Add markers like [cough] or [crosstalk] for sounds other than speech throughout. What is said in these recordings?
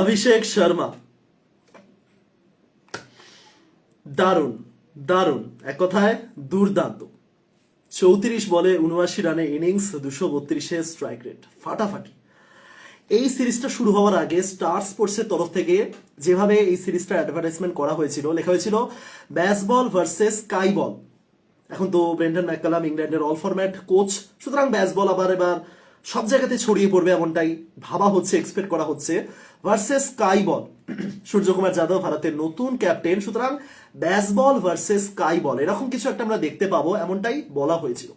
অভিষেক শর্মা। দারুণ দারুণ। এক কথায় দুর্দান্ত। চৌত্রিশ বলে উনআশি রানে ইনিংস, দুশো বত্রিশে স্ট্রাইক রেট। ফাটাফাটি। এই সিরিজটা শুরু হওয়ার আগে স্টার স্পোর্টসের তরফ থেকে যেভাবে এই সিরিজটা অ্যাডভার্টাইজমেন্ট করা হয়েছিল, লেখা হয়েছিল ব্যাসবল ভার্সেস স্কাই বল এখন তো ব্রেন্ডন ম্যাককালাম, ইংল্যান্ডের অল ফরম্যাট কোচ সুতরাং ব্যাসবল আবার এবার সব জায়গাতে ছড়িয়ে পড়বে এমনটাই ভাবা হচ্ছে এক্সপেক্ট করা হচ্ছে। Versus sky ball Suryakumar Yadav ভারতের নতুন ক্যাপ্টেন সুতরাং ব্যাসবল ভার্সেস স্কাই বল এরকম কিছু একটা আমরা দেখতে পাবো, এমনটাই বলা হয়েছিল।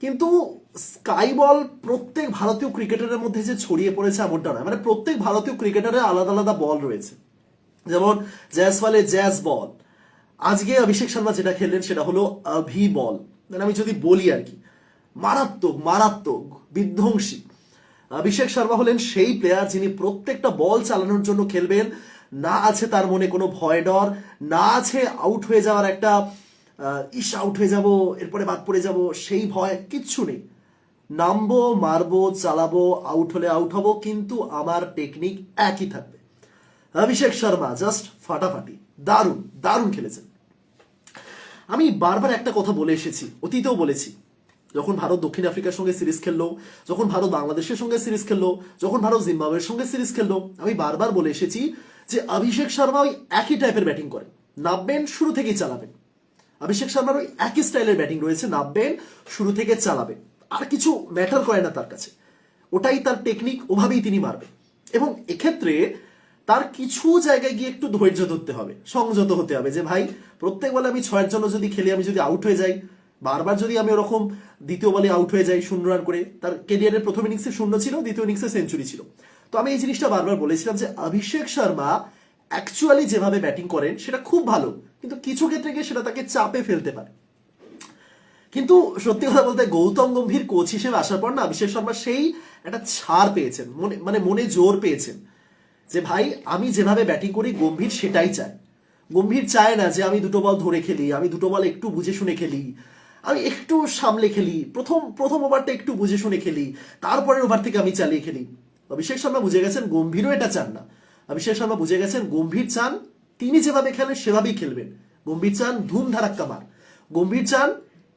কিন্তু স্কাই বল প্রত্যেক ভারতীয় ক্রিকেটারের মধ্যে যে ছড়িয়ে পড়েছে এমনটা নয় মানে প্রত্যেক ভারতীয় ক্রিকেটারের আলাদা আলাদা বল রয়েছে। যেমন জ্যাসওয়ালের জ্যাজ বল আজকে অভিষেক শর্মা যেটা খেললেন সেটা হলো অভি বল মানে আমি যদি বলি আর কি মারাত্মক মারাত্মক, বিধ্বংসী। অভিষেক শর্মা হলেন সেই প্লেয়ার যিনি প্রত্যেকটা বল চালানোর জন্য খেলবেন। না আছে তার মনে কোনো ভয় ডর, না আছে আউট হয়ে যাওয়ার একটা ইস আউট হয়ে যাব, এরপরে বাদ পড়ে যাব, সেই ভয় কিচ্ছু নেই। নামবো, মারবো, চালাবো আউট হলে আউট হব, কিন্তু আমার টেকনিক একই থাকবে। অভিষেক শর্মা জাস্ট ফাটাফাটি, দারুণ দারুণ খেলেছেন। আমি বারবার একটা কথা বলে এসেছি, অতীতেও বলেছি যখন ভারত দক্ষিণ আফ্রিকার সঙ্গে সিরিজ খেললো, যখন ভারত বাংলাদেশের সঙ্গে সিরিজ খেললো, যখন ভারত জিম্বাবুয়ের সঙ্গে সিরিজ খেললো, আমি বারবার বলে এসেছি যে অভিষেক শর্মা ওই একই টাইপের ব্যাটিং করেন। নামবেন, শুরু থেকেই চালাবেন। অভিষেক শর্মার ওই একই স্টাইলের ব্যাটিং রয়েছে, নামবেন, শুরু থেকে চালাবে আর কিছু ম্যাটার করে না তার কাছে। ওটাই তার টেকনিক ওভাবেই তিনি মারবেন। এবং এক্ষেত্রে তার কিছু জায়গায় গিয়ে একটু ধৈর্য ধরতে হবে, সংযত হতে হবে যে, ভাই, প্রত্যেক বলে আমি ছয়ের জন্য যদি খেলি, আমি যদি আউট হয়ে যাই বারবার যদি আমি ওরকম দ্বিতীয় বলে আউট হয়ে যাই, শূন্য রান করে, তার কেরিয়ারের প্রথম ইনিংসে শূন্য ছিল, দ্বিতীয় ইনিংসে সেঞ্চুরি ছিল। তো আমি এই জিনিসটা বারবার বলেছিলাম যে অভিষেক শর্মা অ্যাকচুয়ালি যেভাবে ব্যাটিং করেন, সেটা খুব ভালো, কিন্তু কিছু ক্ষেত্রে গিয়ে সেটা তাকে চাপে ফেলতে পারে। কিন্তু সত্যি কথা বলতে গৌতম গম্ভীর কোচ হিসেবে আসার পর না, অভিষেক শর্মা সেই একটা ছাড় পেয়েছেন, মনে মানে মনে জোর পেয়েছেন যে ভাই, আমি যেভাবে ব্যাটিং করি, গম্ভীর সেটাই চায় গম্ভীর চায় না যে আমি দুটো বল ধরে খেলি, আমি দুটো বল একটু বুঝে শুনে খেলি আমি একটু সামলে খেলি। প্রথম প্রথম ওভারটা একটু বুঝে শুনে খেলি। তারপরের ওভার থেকে আমি চালিয়ে খেলি। অভিষেক শর্মা বুঝে গেছেন গম্ভীরও এটা চান না। অভিষেক শর্মা বুঝে গেছেন গম্ভীর চান, তিনি যেভাবে খেলেন সেভাবেই খেলবেন। গম্ভীর চান ধুম ধারাক্কা মার গম্ভীর চান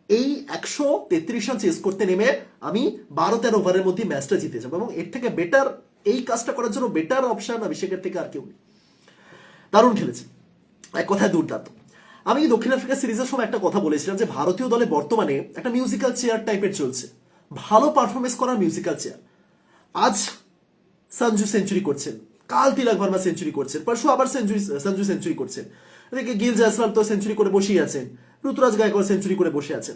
এই একশো তেত্রিশ রান চেস করতে নেমে আমি বারো তেরো ওভারের মধ্যে ম্যাচটা জিতে যাব এবং এর থেকে বেটার এই কাজটা করার জন্য বেটার অপশন অভিষেকের থেকে আর কেউ নেই। দারুণ খেলেছে এক কথায় দুর্দান্ত। আমি দক্ষিণ আফ্রিকা সিরিজের সময় একটা কথা বলেছিলাম যে ভারতীয় দলে বর্তমানে একটা মিউজিক্যাল চেয়ার টাইপের চলছে। ভালো পারফরমেন্স করার মিউজিক্যাল চেয়ার আজ সঞ্জু সেঞ্চুরি করছেন। কাল তিলক ভার্মা সেঞ্চুরি করছেন। পরশু আবার সেঞ্চুরি সঞ্জু সেঞ্চুরি করছেন। গিল জয়সওয়াল তো সেঞ্চুরি করে বসেই আছেন। ঋতুরাজ গায়কোয়াড় সেঞ্চুরি করে বসে আছেন।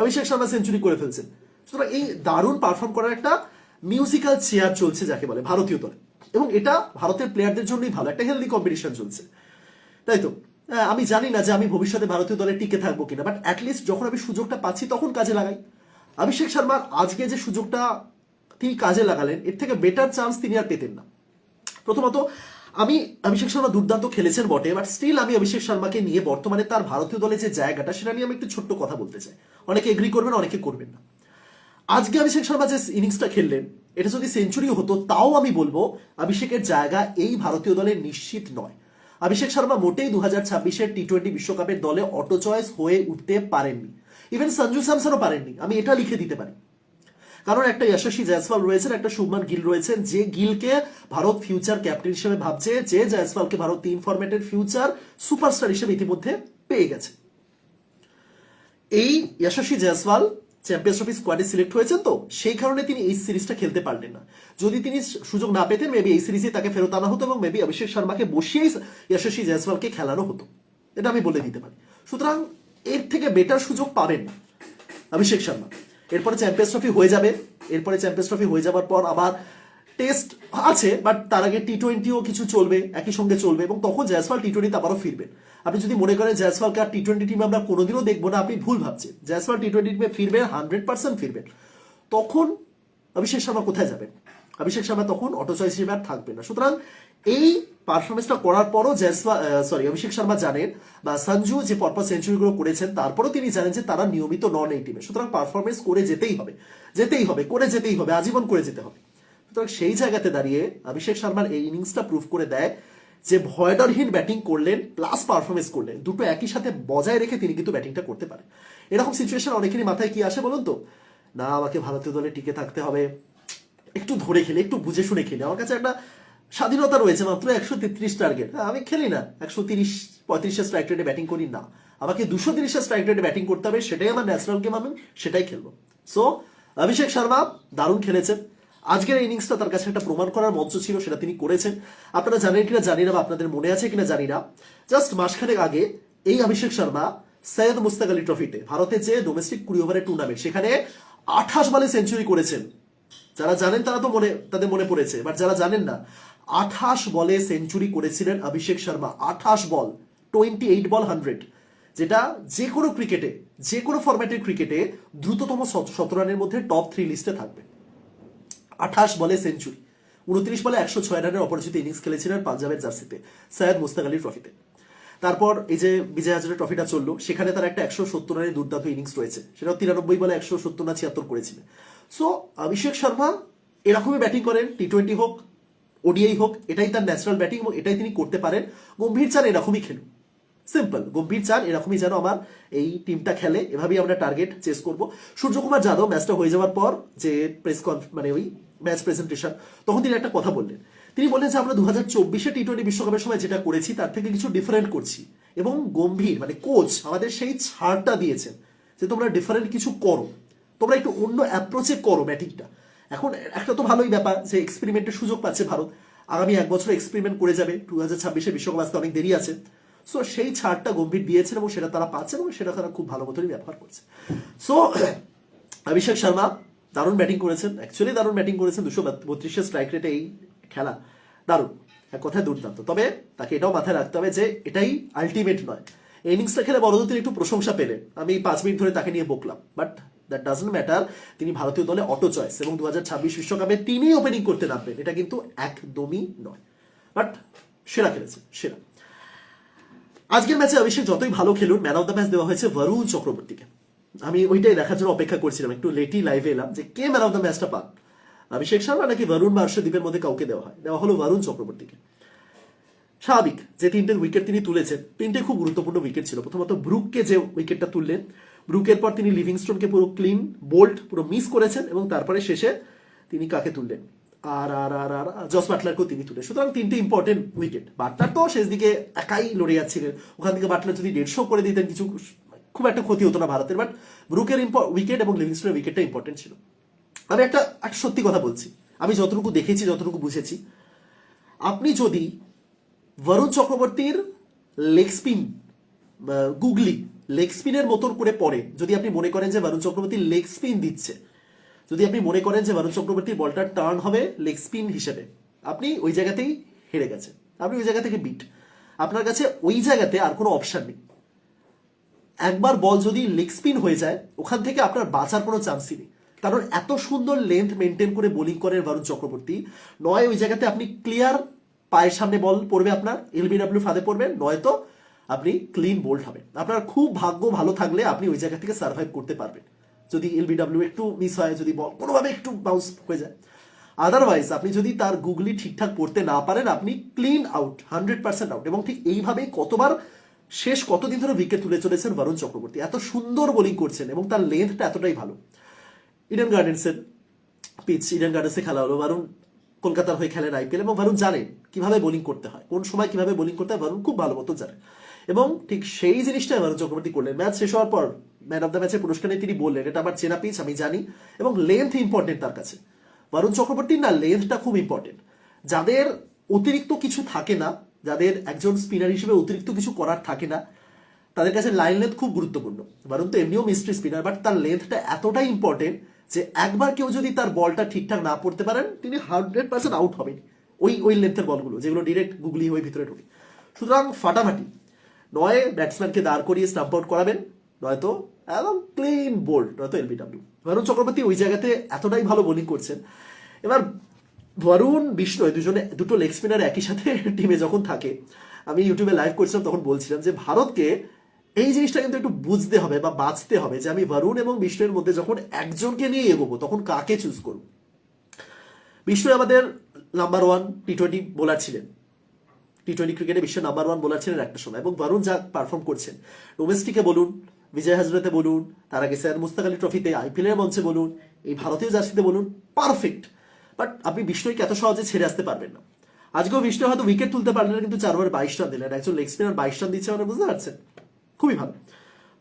অভিষেক শর্মা সেঞ্চুরি করে ফেলছেন। সুতরাং এই দারুণ পারফর্ম করার একটা মিউজিক্যাল চেয়ার চলছে যাকে বলে ভারতীয় দলে। এবং এটা ভারতের প্লেয়ারদের জন্যই ভালো। একটা হেলদি কম্পিটিশন চলছে। তাই তো? আমি জানি না যে আমি ভবিষ্যতে ভারতীয় দলে টিকে থাকব কিনা বাট অ্যাটলিস্ট যখন আমি সুযোগটা পাচ্ছি তখন কাজে লাগাই। অভিষেক শর্মার আজকে যে সুযোগটা তিনি কাজে লাগালেন, এর থেকে বেটার চান্স তিনি আর পেতেন না। প্রথমত, আমি অভিষেক শর্মা দুর্দান্ত খেলেছেন বটে বাট স্টিল আমি অভিষেক শর্মাকে নিয়ে বর্তমানে তার ভারতীয় দলে যে জায়গাটা, সেটা নিয়ে আমি একটু ছোট্ট কথা বলতে চাই। অনেকে এগ্রি করবেন, অনেকে করবেন না। আজকে অভিষেক শর্মা যে ইনিংসটা খেললেন, এটা যদি সেঞ্চুরি হতো, তাও আমি বলব, অভিষেকের জায়গা এই ভারতীয় দলে নিশ্চিত নয়। অভিষেক শর্মা মোটেই দু হাজার ছাব্বিশের টি টোয়েন্টি বিশ্বকাপের দলে অটো চয়েস হয়ে উঠতে পারেননি। ইভেন সঞ্জু স্যামসনও পারেননি। আমি এটা লিখে দিতে পারি। কারণ একটা যশস্বী জয়সওয়াল রয়েছেন, একটা শুভমান গিল রয়েছেন, যে গিলকে ভারত ফিউচার ক্যাপ্টেন হিসেবে ভাবছে, যে জয়সওয়ালকে ভারত তিন ফরম্যাটের ফিউচার সুপারস্টার হিসেবে ইতিমধ্যে পেয়ে গেছে। এই যশস্বী জয়সওয়াল চ্যাম্পিয়ন্স ট্রফি স্কোয়াডে সিলেক্ট হয়েছেন তো, সেই কারণে তিনি এই সিরিজটা খেলতে পারলেন না। যদি তিনি সুযোগ না পেতেন মেবি এই সিরিজে তাকে ফেরত আনা হতো এবং মেবি অভিষেক শর্মাকে বসিয়েই যশস্বী জয়সওয়ালকে খেলানো হতো। এটা আমি বলে দিতে পারি। সুতরাং এর থেকে বেটার সুযোগ পাবেন অভিষেক শর্মা। এরপরে চ্যাম্পিয়ন্স ট্রফি হয়ে যাবে। এরপরে চ্যাম্পিয়ন্স ট্রফি হয়ে যাওয়ার পর আবার টেস্ট আছে বাট তার আগে টি টোয়েন্টিও কিছু চলবে, একই সঙ্গে চলবে এবং তখন জয়সওয়াল টি টোয়েন্টিতে আবারও ফিরবেন। আপনি যদি মনে করেন জয়সওয়ালকে আর টি টোয়েন্টি টিমে আমরা কোনোদিনও দেখব না, আপনি ভুল ভাবছেন। জয়সওয়াল টি টোয়েন্টি টিমে ফিরবেন হান্ড্রেড পার্সেন্ট ফিরবেন তখন অভিষেক শর্মা কোথায় যাবেন? অভিষেক শর্মা তখন অটো চয়েস হিসেবে আর থাকবে না। সুতরাং এই পারফরমেন্সটা করার পরও জয়সওয়াল সরি অভিষেক শর্মা জানেন বা সঞ্জু যে পরপর সেঞ্চুরিগুলো করেছেন, তারপরেও তিনি জানেন যে তারা নিয়মিত নন এই টিমে সুতরাং পারফরমেন্স করে যেতেই হবে। যেতেই হবে, করে যেতেই হবে, আজীবন করে যেতে হবে। সুতরাং সেই জায়গাতে দাঁড়িয়ে অভিষেক শর্মার এই ইনিংসটা প্রুভ করে দেয় যে ভয়ডরহীন ব্যাটিং করলেন প্লাস পারফরমেন্স করলেন, দুটো একই সাথে বজায় রেখে তিনি কিন্তু ব্যাটিংটা করতে পারেন। এরকম সিচুয়েশন অনেকেরই মাথায় কি আসে বলুন তো? না, আমাকে ভারতীয় দলে টিকে থাকতে হবে। একটু ধরে খেলে, একটু বুঝে শুনে খেলে। আমার কাছে একটা স্বাধীনতা রয়েছে, মাত্র একশো তেত্রিশ টার্গেট হ্যাঁ আমি খেলি না। একশো তিরিশ, পঁয়ত্রিশের স্ট্রাইক রেটে ব্যাটিং করি না। আমাকে দুশো তিরিশের স্ট্রাইক রেটে ব্যাটিং করতে হবে, সেটাই আমার ন্যাশনাল গেম আমি সেটাই খেলব। সো অভিষেক শর্মা দারুণ খেলেছেন। আজকের ইনিংসটা তার কাছে একটা প্রমাণ করার মঞ্চ ছিল, সেটা তিনি করেছেন। আপনারা জানেন কিনা, জানি না বা আপনাদের মনে আছে কিনা, জানি না। জাস্ট মাসখানেক আগে এই অভিষেক শর্মা সৈয়দ মুস্তাক আলী ট্রফিতে ভারতের যে ডোমেস্টিক কুড়ি ওভারের টুর্নামেন্ট সেখানে আঠাশ বলে সেঞ্চুরি করেছেন। যারা জানেন তারা তো মনে, তাদের মনে পড়েছে বাট যারা জানেন না, আঠাশ বলে সেঞ্চুরি করেছিলেন অভিষেক শর্মা। আঠাশ ball twenty eight ball hundred যেটা যে কোনো ক্রিকেটে যে কোনো ফরম্যাটের ক্রিকেটে দ্রুততম শতরানের মধ্যে টপ থ্রি লিস্টে থাকবে। আঠাশ বলে সেঞ্চুরি, উনত্রিশ বলে একশো ছয় রানের অপরাজিত ইনিংস খেলেছিলেন পাঞ্জাবের জার্সিতে সৈয়দ মুস্তাক আলী ট্রফিতে তারপর এই যে বিজয় হাজারের ট্রফিটা চলল, সেখানে তার একটা একশো সত্তর রানের দুর্দান্ত ইনিংস রয়েছে, সেটাও তিরানব্বই বলে একশো সত্তর না ছিয়াত্তর করেছিলেন। সো অভিষেক শর্মা এরকমই ব্যাটিং করেন টি টোয়েন্টি হোক ওডিআই হোক, এটাই তার ন্যাচারাল ব্যাটিং এবং এটাই তিনি করতে পারেন। গম্ভীর চান এরকমই খেলুন। সিম্পল গম্ভীর চান এরকমই যেন আমার এই টিমটা খেলে, এভাবেই আমরা টার্গেট চেস করব। সূর্যকুমার যাদব ম্যাচটা হয়ে যাওয়ার পর যে প্রেস কনফ মানে ওই ম্যাচ প্রেজেন্টেশন। তখন তিনি একটা কথা বললেন। তিনি বললেন যে, আমরা দু হাজার চব্বিশে টি টোয়েন্টি বিশ্বকাপের সময় যেটা করেছি, তার থেকে কিছু ডিফারেন্ট করছি। এবং গম্ভীর মানে কোচ আমাদের সেই ছাড়টা দিয়েছেন যে, তোমরা ডিফারেন্ট কিছু করো। তোমরা একটু অন্য অ্যাপ্রোচে করো ব্যাটিংটা। এখন একটা তো ভালোই ব্যাপার যে এক্সপেরিমেন্টের সুযোগ পাচ্ছে ভারত। আগামী এক বছর এক্সপেরিমেন্ট করে যাবে। দু হাজার ছাব্বিশে বিশ্বকাপ আসতে অনেক দেরি আছে। সো সেই ছাড়টা গম্ভীর দিয়েছেন এবং সেটা তারা পাচ্ছে এবং সেটা তারা খুব ভালো মতনই ব্যবহার করছে। সো [clears throat] অভিষেক শর্মা দারুণ ব্যাটিং করেছেন। অ্যাকচুয়ালি দারুণ ব্যাটিং করেছেন দুশো বত্রিশের স্ট্রাইক রেটে এই খেলা। দারুণ। এক কথায় দুর্দান্ত। তবে তাকে এটাও মাথায় রাখতে হবে যে এটাই আলটিমেট নয়। ইনিংসটা খেলে বড় তিনি একটু প্রশংসা পেলেন। আমি পাঁচ মিনিট ধরে তাকে নিয়ে বকলাম। বাট দ্যাট ডাজন্ট ম্যাটার তিনি ভারতীয় দলে অটো চয়েস এবং দু হাজার ছাব্বিশ বিশ্বকাপে তিনি ওপেনিং করতে নামবেন। এটা কিন্তু একদমই নয়। বাট সেরা খেলেছে সেরা। আজকের ম্যাচে অভিষেক যতই ভালো খেলুন ম্যান অফ দ্য ম্যাচ দেওয়া হয়েছে বরুণ চক্রবর্তীকে। আমি ওইটাই দেখার জন্য অপেক্ষা করছিলাম, একটু লেটই লাইভে এলাম যে কে ম্যান অফ দ্য ম্যাচটা পান অভিষেক শর্মা নাকি বরুণ বা দ্বীপের মধ্যে কাউকে দেওয়া হয়? দেওয়া হলো বরুণ চক্রবর্তীকে। স্বাভাবিক যে তিনটে উইকেট তিনি তুলেছেন, তিনটে খুব গুরুত্বপূর্ণ উইকেট ছিল। প্রথমত ব্রুককে যে উইকেটটা তুললেন, ব্রুকের পর তিনি লিভিংস্টোনকে পুরো ক্লিন বোল্ট পুরো মিস করেছেন এবং তারপরে শেষে তিনি কাকে তুললেন? আর আর আর আর জস বাটলারকেও তিনি তুলে সুতরাং তিনটে ইম্পর্টেন্ট উইকেট বাটলার তো শেষ দিকে একাই লড়ে যাচ্ছিলেন। ওখান থেকে বাটলার যদি দেড়শো করে দিতেন কিছু খুব একটা ক্ষতি হতো না ভারতের বাট ব্রুকের উইকেট এবং লিভিংস্টোনের উইকেটটা ইম্পর্টেন্ট ছিল। আমি একটা একটা সত্যি কথা বলছি। আমি যতটুকু দেখেছি, যতটুকু বুঝেছি, আপনি যদি বরুণ চক্রবর্তীর লেগ স্পিন গুগলি লেগ স্পিনের মতন করে পড়ে, যদি আপনি মনে করেন যে বরুণ চক্রবর্তী লেগ স্পিন দিচ্ছে, যদি আপনি মনে করেন যে বরুণ চক্রবর্তীর বলটা টার্ন হবে লেগ স্পিন হিসেবে, আপনি ওই জায়গাতেই হেরে গেছেন। আপনি ওই জায়গা থেকে বিট আপনার কাছে ওই জায়গাতে আর কোনো অপশান নেই। একবার বল যদি লেগ স্পিন হয়ে যায়, ওখান থেকে আপনার বাঁচার কোনো চান্সই নেই। কারণ এত সুন্দর লেন্থ মেনটেন করে বোলিং করেন বরুণ চক্রবর্তী। নয়, ওই জায়গাতে আপনি ক্লিয়ার পায়ের সামনে বল পড়বে আপনার এলবিডব্লিউ ফাঁদে পড়বে নয়তো আপনি ক্লিন বোল্ড হবেন। আপনার খুব ভাগ্য ভালো থাকলে আপনি ওই জায়গা থেকে সার্ভাইভ করতে পারবেন। যদি এলবিডব্লিউ একটু মিস হয়, যদি বল কোনোভাবে একটু বাউন্স হয়ে যায়। আদারওয়াইজ আপনি যদি তার গুগলি ঠিকঠাক পড়তে না পারেন, আপনি clean out hundred percent out এবং ঠিক এইভাবেই কতবার শেষ কতদিন ধরে উইকেট তুলে চলেছেন বরুণ চক্রবর্তী? এত সুন্দর বোলিং করছেন এবং তার লেন্থটা এতটাই ভালো। ইডেন গার্ডেন্সের পিচ ইডেন গার্ডেন্সে খেলা হলো। বরুণ কলকাতার হয়ে খেলেন আইপিএল এবং বরুণ জানেন কীভাবে বোলিং করতে হয়। কোন সময় কীভাবে বোলিং করতে হয় বরুণ খুব ভালো মতো জানে। এবং ঠিক সেই জিনিসটাই বরুণ চক্রবর্তী করলেন। ম্যাচ শেষ হওয়ার পর ম্যান অফ দ্য ম্যাচের পুরস্কারে তিনি বললেন, এটা আমার চেনা পিচ আমি জানি। এবং লেন্থ ইম্পর্টেন্ট তার কাছে। বরুণ চক্রবর্তীর না লেন্থটা খুব ইম্পর্টেন্ট যাদের অতিরিক্ত কিছু থাকে না যাদের একজন স্পিনার হিসেবে অতিরিক্ত কিছু করার থাকে না, তাদের কাছে লাইন লেন্থ খুব গুরুত্বপূর্ণ। বরং তো এমনিও মিস্ট্রি স্পিনার বাট তার লেন্থটা এতটাই ইম্পর্টেন্ট যে একবার কেউ যদি তার বলটা ঠিকঠাক না পড়তে পারেন, তিনি হান্ড্রেড পার্সেন্ট আউট হবেন। ওই ওই লেন্থের বলগুলো, যেগুলো ডিরেক্ট গুগলি হয়ে ভিতরে ঢুকে। সুতরাং ফাটাফাটি, নয় ব্যাটসম্যানকে দাঁড় করিয়ে স্টাম্প আউট করাবেন, নয়তো একদম ক্লিন বোল্ড নয়তো এলবিডাব্লিউ বরুণ চক্রবর্তী ওই জায়গাতে এতটাই ভালো বোলিং করছেন। এবার বরুণ বিষ্ণয় দুজনে দুটো লেগ স্পিনার একই সাথে টিমে যখন থাকে, আমি ইউটিউবে লাইভ করছিলাম, তখন বলছিলাম যে ভারতকে এই জিনিসটা কিন্তু একটু বুঝতে হবে বা বাঁচতে হবে যে আমি বরুণ এবং বিষ্ণুর মধ্যে যখন একজনকে নিয়ে এগোবো, তখন কাকে চুজ করব? বিষ্ণু আমাদের number one T twenty bowler ছিলেন। টি টোয়েন্টি ক্রিকেটে বিশ্বের নাম্বার ওয়ান বোলার ছিলেন একটা সময়, এবং বরুণ যা পারফর্ম করছেন ডোমেস্টিকে বলুন বিজয় হাজরাতে বলুন, তার আগে স্যার মুস্তাক আলী ট্রফিতে আইপিএল এর মঞ্চে বলুন, এই ভারতীয় জার্সিতে বলুন পারফেক্ট বাট আপনি বিষ্ণুকে এত সহজে ছেড়ে আসতে পারবেন না। আজকেও বিষ্ণু হয়তো উইকেট তুলতে পারলেন না, কিন্তু চার ওভার বাইশ রান দিলেন। একজন লেগ স্পিনার বাইশ রান দিচ্ছে মানে বুঝতে পারছেন? খুবই ভালো।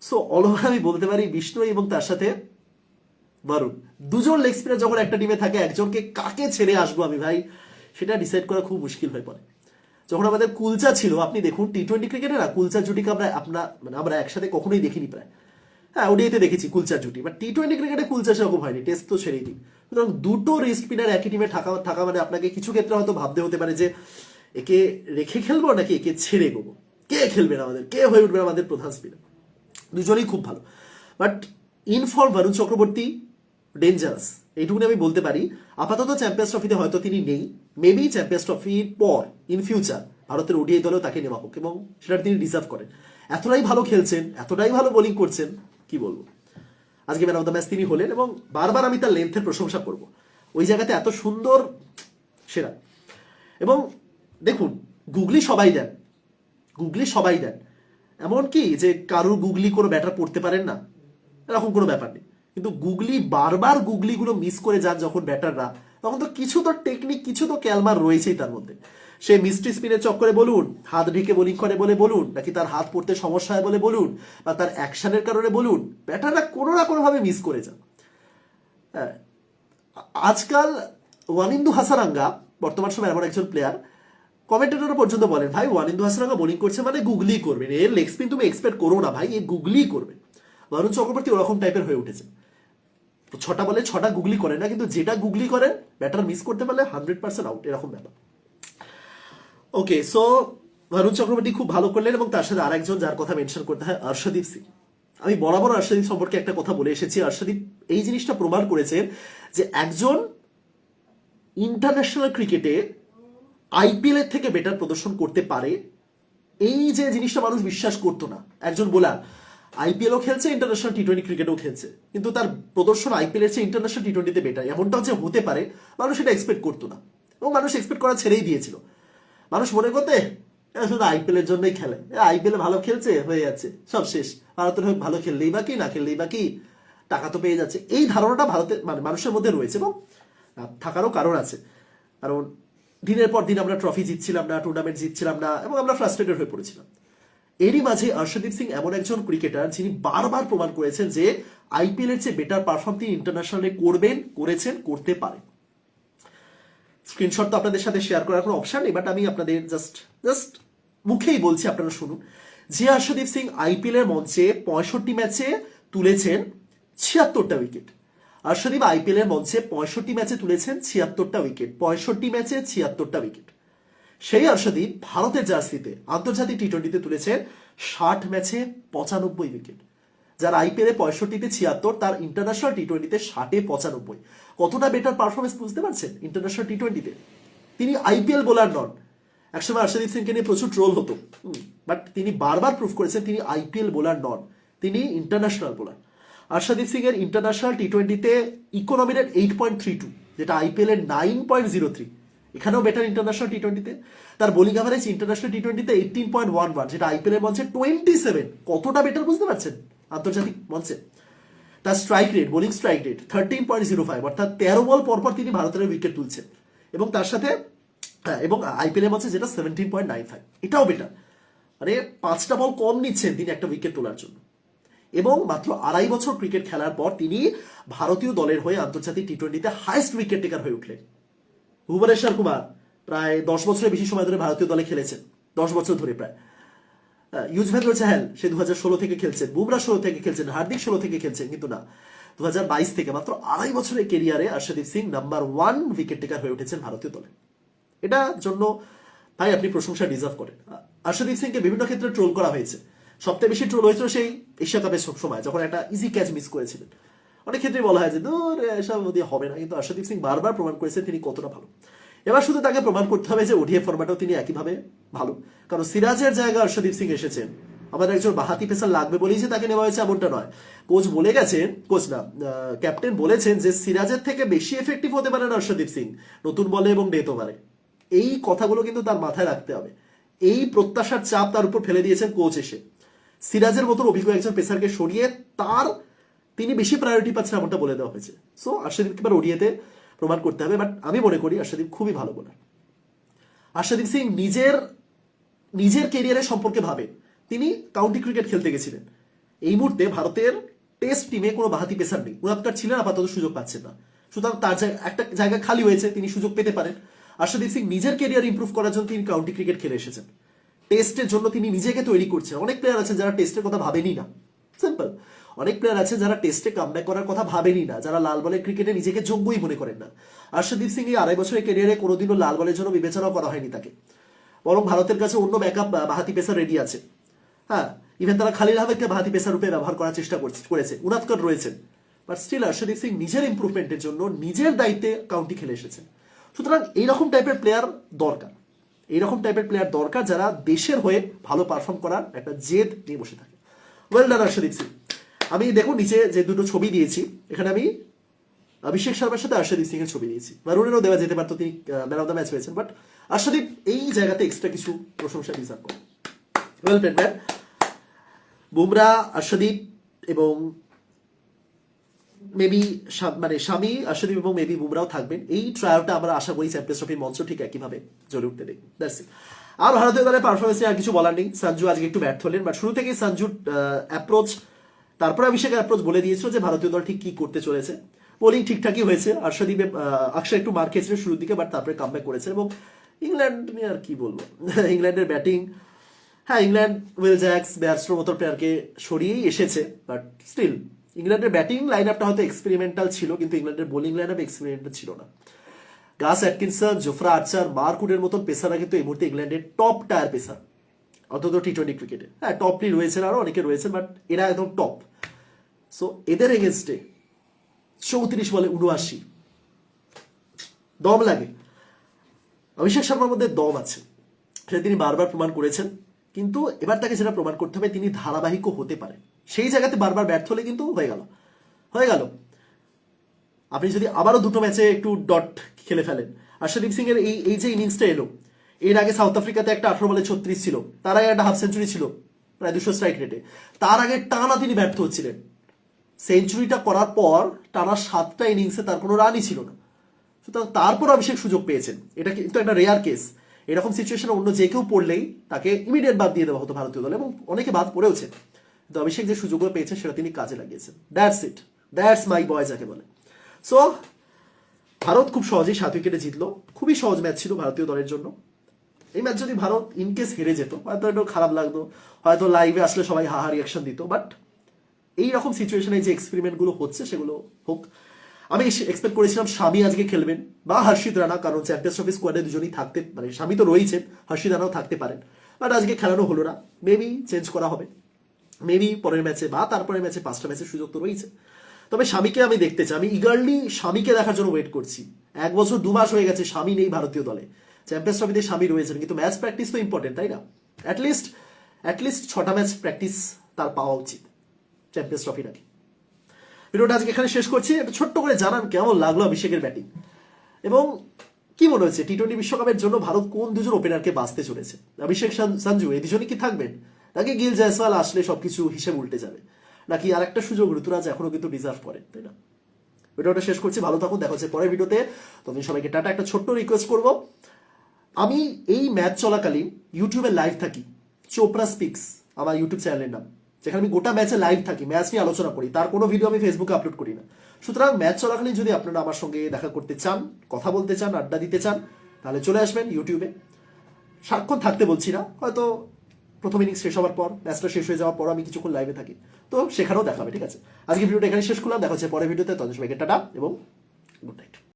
সো অল ওভার আমি বলতে পারি, বিষ্ণু এবং তার সাথে বরুণ। দুজন লেগ স্পিনার যখন একটা টিমে থাকে, একজনকে কাকে ছেড়ে আসব আমি ভাই, সেটা ডিসাইড করা খুব মুশকিল হয়ে পড়ে। যখন আমাদের কুলচা ছিল, আপনি দেখুন টি টোয়েন্টি ক্রিকেটে না, কুলচা জুটিকে আমরা আপনার মানে আমরা একসাথে কখনোই দেখিনি প্রায়। হ্যাঁ ওডিআইতে দেখেছি কুলচার জুটি বাট টি টোয়েন্টি ক্রিকেটে কুলচা সেরকম হয়নি টেস্ট তো ছেড়েই দিই সুতরাং দুটো রিস্ক স্পিনার একই টিমে থাকা থাকা মানে আপনাকে কিছু ক্ষেত্রে হয়তো ভাবতে হতে পারে যে, একে রেখে খেলব নাকি একে ছেড়ে গোবো কে খেলবে আমাদের? কে হয়ে উঠবে আমাদের প্রধান স্পিনার দুজনেই খুব ভালো। But in for Varun Chakravarthy dangerous এইটুকুনি আমি বলতে পারি। আপাতত চ্যাম্পিয়ন্স ট্রফিতে হয়তো তিনি নেই। মেবি চ্যাম্পিয়ন্স ট্রফির পর ইন ফিউচার ভারতের ওডিআই দলেও তাকে নেওয়া হোক এবং সেটা তিনি ডিজার্ভ করেন। এতটাই ভালো খেলছেন, এতটাই ভালো বোলিং করছেন কি বলব? আজকে ম্যান অফ দ্য ম্যাচ তিনি হলেন এবং বারবার আমি তার লেন্থের প্রশংসা করব। ওই জায়গাতে এত সুন্দর, সেরা। এবং দেখুন, গুগলি সবাই দেন। গুগলি সবাই দেন। এমন কি যে কারুর গুগলি কোনো ব্যাটার পড়তে পারেন না? এরকম কোনো ব্যাপার নেই। কিন্তু গুগলি বারবার গুগলিগুলো মিস করে যান যখন ব্যাটাররা তখন তো কিছু তো টেকনিক কিছু তো ক্যালমার রয়েছেই তার মধ্যে। সে মিস্ট্রি স্পিনের চক্করে বলুন, হাত ঢেকে বোলিং করে বলে বলুন, নাকি তার হাত পড়তে সমস্যা হয় বলে বলুন, বা তার অ্যাকশনের কারণে বলুন ব্যাটাররা কোনো না কোনোভাবে মিস করে যান। হ্যাঁ আজকাল ওয়ানিন্দু হাসারাঙ্গা, বর্তমান সময় এমন একজন প্লেয়ার কমেন্টেটর পর্যন্ত বলেন, ভাই, ওয়ানিন্দু হাসারাঙ্গা বোলিং করছে মানে গুগলি করবেন এর লেগ স্পিন তুমি এক্সপেক্ট করো না, ভাই, এ গুগলি করবে। বরুণ চক্রবর্তী ওরকম টাইপের হয়ে উঠেছে। ছটা বলে ছটা গুগলি করে না, কিন্তু যেটা গুগলি করেন ব্যাটার মিস করতে পারলে হান্ড্রেড পার্সেন্ট আউট এরকম ব্যাপার। ওকে সো বরুণ চক্রবর্তী খুব ভালো করলেন এবং তার সাথে আরেকজন যার কথা মেনশন করতে হয় অর্ষদীপ সিং আমি বরাবর অর্ষদীপ সম্পর্কে একটা কথা বলে এসেছি। অর্ষদীপ এই জিনিসটা প্রমাণ করেছেন যে একজন ইন্টারন্যাশনাল ক্রিকেটে আইপিএল এর থেকে বেটার প্রদর্শন করতে পারে, এই যে জিনিসটা মানুষ বিশ্বাস করতো না। একজন বোলার আইপিএলও খেলছে ইন্টারন্যাশনাল টি টোয়েন্টি ক্রিকেটও খেলছে। কিন্তু তার প্রদর্শন আইপিএল এর চেয়ে ইন্টারন্যাশনাল টি টোয়েন্টিতে বেটার এমনটা যে হতে পারে, মানুষ এটা এক্সপেক্ট করতো না। এবং মানুষ এক্সপেক্ট করা ছেড়েই দিয়েছিল। মানুষ মনে করতে শুধু আইপিএল এর জন্যই খেলে। আইপিএল ভালো খেলছে, হয়ে যাচ্ছে, সব শেষ। ভারতের হয়ে ভালো খেললেই বা কি, না খেললেই বা কি, টাকা তো পেয়ে যাচ্ছে। এই ধারণাটা ভারতের মানে মানুষের মধ্যে রয়েছে এবং থাকারও কারণ আছে। কারণ দিনের পর দিন আমরা ট্রফি জিতছিলাম না টুর্নামেন্ট জিতছিলাম না, এবং আমরা ফ্রাস্ট্রেটেড হয়ে পড়েছিলাম। এরই মাঝে অর্ষদীপ সিং এমন একজন ক্রিকেটার যিনি বারবার প্রমাণ করেছেন যে আইপিএল এর চেয়ে বেটার পারফর্ম তিনি ইন্টারন্যাশনালে করবেন, করেছেন, করতে পারেন। স্ক্রিনশট তো আপনাদের সাথে শেয়ার করার কোনো অপশন নেই বাট আমি আপনাদের জাস্ট জাস্ট মুখেই বলছি আপনারা শুনুন। যে হর্ষদীপ সিং আইপিএল এর মঞ্চে পঁয়ষট্টি ম্যাচে তুলেছেন ছিয়াত্তরটা উইকেট হর্ষদীপ আইপিএল এর মঞ্চে পঁয়ষট্টি ম্যাচে তুলেছেন ছিয়াত্তরটা উইকেট পঁয়ষট্টি ম্যাচে ছিয়াত্তরটা উইকেট সেই হর্ষদীপ ভারতের জার্সিতে, আন্তর্জাতিক টি টোয়েন্টিতে তুলেছেন ষাট ম্যাচে পঁচানব্বই উইকেট যার আইপিএলে পঁয়ষট্টিতে ছিয়াত্তর, তার ইন্টারন্যাশনাল টি টোয়েন্টিতে ষাটে পঁচানব্বই। কতটা বেটার পারফরমেন্স বুঝতে পারছেন ইন্টারন্যাশনাল টি টোয়েন্টিতে তিনি আইপিএল বোলার নন। একসময় হর্ষদীপ সিংকে নিয়ে প্রচুর ট্রোল হতো। বাট তিনি বারবার প্রুভ করেছেন তিনি আইপিএল বোলার নন। তিনি ইন্টারন্যাশনাল বোলার হর্ষদীপ সিং এর ইন্টারন্যাশনাল টি টোয়েন্টিতে economy rate eight point three two যেটা আইপিএল এর নাইন পয়েন্ট জিরো থ্রি এখানেও বেটার ইন্টারন্যাশনাল টি টোয়েন্টিতে তার বোলিং অ্যাভারেজ ইন্টারন্যাশনাল টি টোয়েন্টিতে এইটিন পয়েন্ট ওয়ান ওয়ান যেটা আইপিএল এর মঞ্চে টোয়েন্টি সেভেন কতটা বেটার বুঝতে পারছেন? আন্তর্জাতিক মঞ্চে তার strike rate bowling strike rate thirteen point zero five অর্থাৎ তেরো বল পরপর তিনি ভারতের উইকেট তুলছেন। এবং তার সাথে হ্যাঁ, এবং আইপিএল এর মঞ্চে যেটা সেভেন্টিন পয়েন্ট নাইন ফাইভ এটাও বেটার মানে পাঁচটা বল কম নিচ্ছেন তিনি একটা উইকেট তোলার জন্য। এবং মাত্র আড়াই বছর ক্রিকেট খেলার পর তিনি ভারতীয় দলের হয়ে আন্তর্জাতিক টি টোয়েন্টিতে হাইস্ট উইকেট টেকার হয়ে উঠলেন। ভুবনেশ্বর কুমার প্রায় দশ বছরের বেশি সময় ধরে ভারতীয় দলে খেলেছেন। দশ বছর ধরে প্রায়। ইউজভেন্দ্র চাহেল সে দু হাজার ষোলো থেকে খেলছেন বুমরা ষোলো থেকে খেলছেন হার্দিক ষোলো থেকে খেলছেন কিন্তু না দু হাজার বাইশ থেকে মাত্র আড়াই বছরের কেরিয়ারে Harshdeep Singh number one wicket taker হয়ে উঠেছেন ভারতীয় দলে। এটা জন্য ভাই আপনি প্রশংসা ডিজার্ভ করেন। হর্ষদীপ সিংকে বিভিন্ন ক্ষেত্রে ট্রোল করা হয়েছে। সবথেকে বেশি ট্রোল হয়েছিল সেই এশিয়া কাপের সব সময়, যখন একটা ইজি ক্যাচ মিস করেছিলেন। অনেক ক্ষেত্রে বলা হয় যে, দূর, এসব হবে না। কিন্তু হর্ষদীপ সিং বারবার প্রমাণ করেছেন তিনি কতটা ভালো। এবার শুধু তাকে প্রমাণ করতে হবে যে ওডিএফ ফরম্যাটেও তিনি একইভাবে ভালো। কারণ সিরাজের জায়গায় হর্ষদীপ সিং এসেছেন। আমাদের একজন বাহাতি পেসার লাগবে বলেই যে তাকে নেওয়া হয়েছে এমনটা নয়। কোচ বলে গেছেন কোচ না ক্যাপ্টেন বলেছেন যে সিরাজের থেকে বেশি এফেক্টিভ হতে পারে হর্ষদীপ সিং, নতুন বলে এবং ডেথ ওভারে এই কথাগুলো কিন্তু তার মাথায় রাখতে হবে। এই প্রত্যাশার চাপ তার উপর ফেলে দিয়েছেন কোচ এসে। সিরাজের মতন অভিজ্ঞ একজন পেসারকে সরিয়ে তার তিনি বেশি প্রায়োরিটি পাচ্ছেন এমনটা বলে দেওয়া হয়েছে। সো আর্শদীপকে এবার ওডিয়াতে প্রমাণ করতে হবে বাট আমি মনে করি আর্শদীপ খুবই ভালো বোলার। আর্শদীপ সিং নিজের নিজের কেরিয়ারের সম্পর্কে ভাবেন তিনি কাউন্টি ক্রিকেট খেলতে গেছিলেন। এই মুহূর্তে ভারতের টেস্ট টিমে কোনো বাহাতি পেসার নেই। উনাত্তার ছিলেন, আপাতত সুযোগ পাচ্ছেন না। সুতরাং তার একটা জায়গা খালি হয়েছে, তিনি সুযোগ পেতে পারেন। আর্শদীপ সিং নিজের কেরিয়ার ইমপ্রুভ করার জন্য তিনি কাউন্টি ক্রিকেট খেলে এসেছেন। টেস্টের জন্য তিনি নিজেকে তৈরি করছেন। অনেক প্লেয়ার আছেন যারা টেস্টের কথা ভাবেনি না। সিম্পল অনেক প্লেয়ার আছে যারা টেস্টে কামব্যাক করার কথা ভাবেনি না, যারা লাল বলের ক্রিকেটে নিজেকে যোগ্যই মনে করেন না। আর্শদীপ সিং এই আড়াই বছরের ক্যারিয়ারে কোনোদিনও লাল বলের জন্য বিবেচনা করা হয়নি তাকে। বরং ভারতের কাছে অন্য ব্যাকআপ বাহাতি পেসার রেডি আছে। হ্যাঁ ইভেন তারা খালিল আহমেদকে বাহাতি পেসার রূপে ব্যবহার করার চেষ্টা করেছে উনাৎকর রয়েছেন। বাট স্টিল আর্শদীপ সিং নিজের ইম্প্রুভমেন্টের জন্য নিজের দায়িত্বে কাউন্টি খেলে এসেছেন। সুতরাং এইরকম টাইপের প্লেয়ার দরকার। এইরকম টাইপের প্লেয়ার দরকার যারা দেশের হয়ে ভালো পারফর্ম করার একটা জেদ নিয়ে বসে থাকে। Well done Arshdeep Singh. আমি দেখুন নিচে যে দুটো ছবি দিয়েছি, এখানে আমি অভিষেক শর্মার সাথে আর্শদীপ সিং এর ছবি দিয়েছি। মারুনেরও দেওয়া যেতে পারতো, তিনি ম্যান অফ দ্য ম্যাচ হয়েছেন বাট আর্শদীপ এই জায়গাতে এক্সট্রা কিছু প্রশংসা ডিজার্ভ করে। Well played man Bumrah Arshdeep এবং মেবি মানে স্বামী আর্শদীপ এবং মেবি বুমরাও থাকবেন। এই ট্রায়ালটা আমরা আশা করি চ্যাম্পিয়ন্স ট্রফির মঞ্চ ঠিক একইভাবে জ্বলে উঠতে দেখব দ্যাটস ইট আর ভারতীয় দলের পারফরমেন্সে আর কিছু বলার নেই। সঞ্জু আজকে একটু ব্যর্থ হলেন বাট শুরু থেকেই সঞ্জুর অ্যাপ্রোচ তারপরে অভিষেক অ্যাপ্রোচ বলে দিয়েছিল যে ভারতীয় দল ঠিক কি করতে চলেছে। বোলিং ঠিকঠাকই হয়েছে। আর্শদীপ আকশা একটু মার খেয়েছিল শুরুর দিকে বাট তারপরে কামব্যাক করেছে এবং ইংল্যান্ড নিয়ে আর কি বলব? [laughs] ইংল্যান্ডের ব্যাটিং হ্যাঁ ইংল্যান্ড, উইল জ্যাক্স ব্যাটসোর মতো প্লেয়ারকে সরিয়েই এসেছে বাট স্টিল ইংল্যান্ডের ব্যাটিং লাইন আপটা হয়তো এক্সপেরিমেন্টাল ছিল, কিন্তু ইংল্যান্ডের বোলিং লাইন আপ এক্সপেরিমেন্টাল ছিল না। গাস অ্যাটকিনসন জোফরা আর্চার মার্কুডের মতন পেসাররা কিন্তু এই মুহূর্তে ইংল্যান্ডের টপ টায়ার পেসার, অন্তত টি টোয়েন্টি ক্রিকেটে হ্যাঁ টপলি রয়েছেন আরও অনেকে রয়েছেন বাট এরা একদম টপ সো এদের এগেনস্টে চৌত্রিশ বলে উনআশি। দম লাগে। অভিষেক শর্মার মধ্যে দম আছে। সেটা তিনি বারবার প্রমাণ করেছেন। কিন্তু এবার তাকে যেটা প্রমাণ করতে হবে, তিনি ধারাবাহিকও হতে পারে। সেই জায়গাতে বারবার ব্যর্থ হলে কিন্তু হয়ে গেল। হয়ে গেল। আপনি যদি আবারও দুটো ম্যাচে একটু ডট খেলে ফেলেন। আর্শদীপ সিং এর এই এই যে ইনিংসটা এলো, এর আগে সাউথ আফ্রিকাতে একটা আঠারো বলে ছত্রিশ ছিল। তার আগে একটা হাফ সেঞ্চুরি ছিল, প্রায় দুশো স্ট্রাইক রেটে। তার আগে টানা তিনি ব্যর্থ হচ্ছিলেন। সেঞ্চুরিটা করার পর টানা সাতটা ইনিংসে তার কোনো রানই ছিল না। সুতরাং তারপর অভিষেক সুযোগ পেয়েছেন। এটা কিন্তু একটা রেয়ার কেস এরকম সিচুয়েশনে অন্য যে কেউ পড়লেই তাকে ইমিডিয়েট বাদ দিয়ে দেওয়া হতো ভারতীয় দলে এবং অনেকে বাদ পড়েওছে কিন্তু অভিষেক যে সুযোগগুলো পেয়েছেন সেটা তিনি কাজে লাগিয়েছেন। দ্যাটস ইট দ্যাটস মাই বয় যাকে বলে। সো ভারত খুব সহজেই সাত উইকেটে জিতলো। খুবই সহজ ম্যাচ ছিল ভারতীয় দলের জন্য। এই ম্যাচ যদি ভারত ইনকেস হেরে যেত, হয়তো একটু খারাপ লাগতো, হয়তো লাইভে আসলে সবাই হাহা রিয়াকশন দিত বাট এই রকম সিচুয়েশনে যে এক্সপেরিমেন্টগুলো হচ্ছে, সেগুলো হোক। আমি এক্সপেক্ট করেছিলাম স্বামী আজকে খেলবেন, বা হর্ষিত রানা, কারণ চ্যাম্পিয়ন্স ট্রফি স্কোয়াডে দুজনই থাকতে মানে স্বামী তো রয়েছেন, হর্ষিত রানাও থাকতে পারেন। বাট আজকে খেলানো হলো না। মেবি চেঞ্জ করা হবে। মেবি পরের ম্যাচে বা তারপরের ম্যাচে পাঁচটা ম্যাচের সুযোগ তো রয়েছে। তবে স্বামীকে আমি দেখতে চাই। আমি ইগার্লি স্বামীকে দেখার জন্য ওয়েট করছি। এক বছর দু মাস হয়ে গেছে, স্বামী নেই ভারতীয় দলে। চ্যাম্পিয়ন্স ট্রফিতে স্বামী রয়েছেন, কিন্তু ম্যাচ প্র্যাকটিস তো ইম্পর্টেন্ট তাই না? অ্যাটলিস্ট অ্যাটলিস্ট ছটা ম্যাচ প্র্যাকটিস তার পাওয়া উচিত। চ্যাম্পিয়ন্স ট্রফি নাকি ভিডিওটা আজকে এখানে শেষ করছি। একটা ছোট্ট করে জানান কেমন লাগল অভিষেকের ব্যাটিং? এবং কি মনে হচ্ছে টি টোয়েন্টি বিশ্বকাপের জন্য ভারত কোন দুজন ওপেনারকে বাঁচতে চলেছে? অভিষেক সঞ্জু এই দুজনই কি থাকবেন? নাকি গিল জয়সওয়াল আসলে সবকিছু হিসেব উল্টে যাবে? নাকি আর একটা সুযোগ ঋতুরাজ এখনও কিন্তু ডিজার্ভ করে, তাই না? ভিডিওটা শেষ করছি, ভালো থাকুন, দেখা হচ্ছে পরের ভিডিওতে। তখন সবাইকে টাটা, একটা ছোট্ট রিকোয়েস্ট করব। আমি এই ম্যাচ চলাকালীন ইউটিউবে লাইভ থাকি চোপড়া স্পিক্স আমার ইউটিউব চ্যানেলের নাম। যেখানে আমি গোটা ম্যাচে লাইভ থাকি, ম্যাচ নিয়ে আলোচনা করি, তার কোনো ভিডিও আমি ফেসবুকে আপলোড করি না। সুতরাং ম্যাচ চলাকালীন যদি আপনারা আমার সঙ্গে দেখা করতে চান, কথা বলতে চান, আড্ডা দিতে চান, তাহলে চলে আসবেন ইউটিউবে সারাক্ষণ থাকতে বলছি না, হয়তো প্রথম ইনিংস শেষ হওয়ার পর, ম্যাচটা শেষ হয়ে যাওয়ার পর আমি কিছুক্ষণ লাইভে থাকি। তো সেখানেও দেখা হবে, ঠিক আছে? আজকে ভিডিওটা এখানে শেষ করলাম, দেখা হচ্ছে পরের ভিডিওতে তখন সবাইকে টাটা এবং গুড নাইট